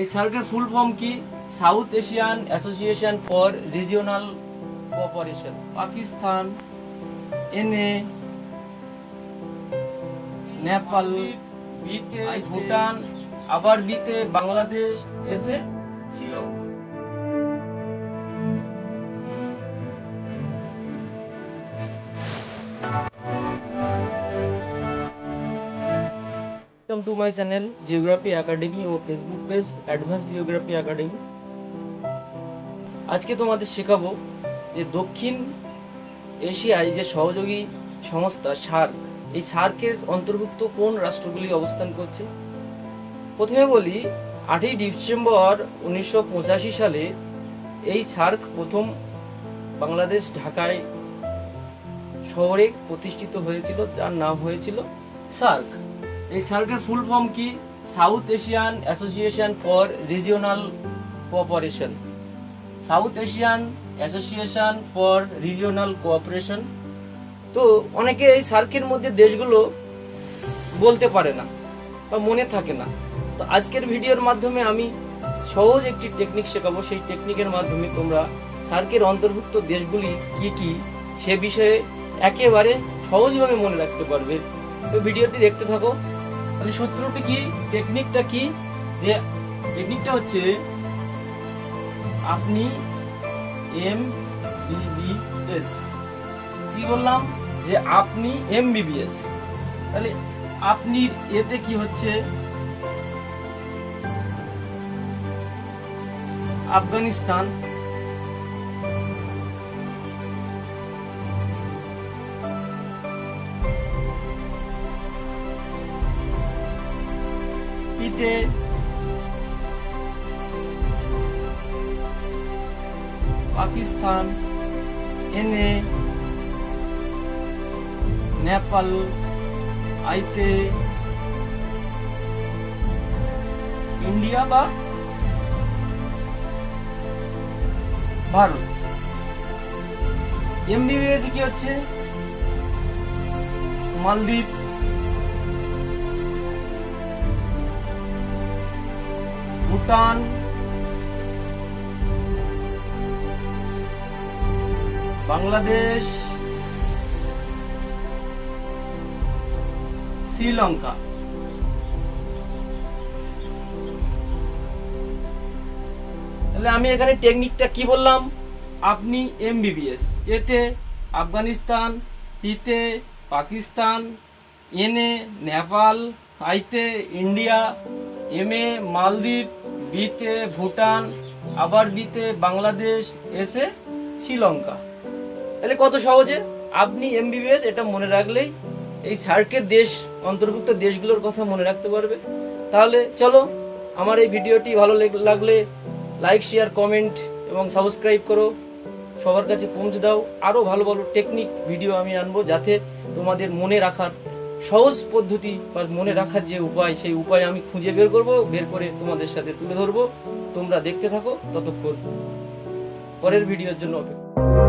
এই সার্কের full form কি? South Asian Association for Regional Cooperation. Pakistan N A Nepal বিতে ভুটান আবার বিতে বাংলাদেশ এসে Sri Lanka to my channel geography academy O Facebook page advance geography academy আজকে তোমাদের শেখাবো যে দক্ষিণ এশিয়ায় যে সহযোগী সংস্থা সার্ক, এই সার্কের অন্তর্ভুক্ত কোন রাষ্ট্রগুলি অবস্থান করছে? প্রথমে বলি, আটই ডিসেম্বর উনিশশো পঁচাশি সালে এই সার্ক প্রথম বাংলাদেশ ঢাকায় শহরে প্রতিষ্ঠিত হয়েছিল, যার নাম হয়েছিল সার্ক। এই সার্কের ফুল ফর্ম কি? South Asian Association for Regional Cooperation. South Asian Association for Regional Cooperation. তো অনেকে এই সার্কের মধ্যে দেশগুলো বলতে পারে না বা মনে থাকে না। তো আজকের ভিডিওর মাধ্যমে আমি সহজ একটি টেকনিক শেখাবো। সেই টেকনিকের মাধ্যমে তোমরা সার্কের অন্তর্ভুক্ত দেশগুলি কি কি সে বিষয়ে একেবারে সহজভাবে মনে রাখতে পারবে। তো ভিডিওটি দেখতে থাকো। তাহলে সূত্রটি কি? টেকনিকটা কি? যে টেকনিকটা হচ্ছে আপনি এম বিবিএস কি বললাম? যে আপনি এম বিবিএস তাহলে আপনি এতে কি হচ্ছে? আফগানিস্তান। পিতে পাকিস্তান এনে নেপাল আইতে ইন্ডিয়া বা ভারত। এমবিবিএস কি হচ্ছে? মালদ্বীপ। ভুটান। বাংলাদেশ। শ্রীলঙ্কা। তাহলে আমি এখানে টেকনিকটা কি বললাম? আপনি এমবিবিএস এতে আফগানিস্তান পিতে পাকিস্তান, এনে নেপাল আইতে ইন্ডিয়া, এম এ মালদ্বীপ বিতে ভুটান, আবার বিতে বাংলাদেশ, এসে শ্রীলঙ্কা। তাহলে কত সহজে? আপনি এমবিবিএস এটা মনে রাখলেই এই সার্কের দেশ, অন্তর্ভুক্ত দেশগুলোর কথা মনে রাখতে পারবে। তাহলে চলো, আমার এই ভিডিওটি ভালো লাগলে লাইক শেয়ার কমেন্ট এবং সাবস্ক্রাইব করো। সবার কাছে পৌঁছে দাও। আরও ভালো ভালো টেকনিক ভিডিও আমি আনব যাতে তোমাদের মনে রাখার সহজ পদ্ধতি বা মনে রাখার যে উপায়, সেই উপায় আমি খুঁজে বের করব, বের করে তোমাদের সাথে তুলে ধরবো। তোমরা দেখতে থাকো, ততক্ষণ পরের ভিডিওর জন্য অপেক্ষা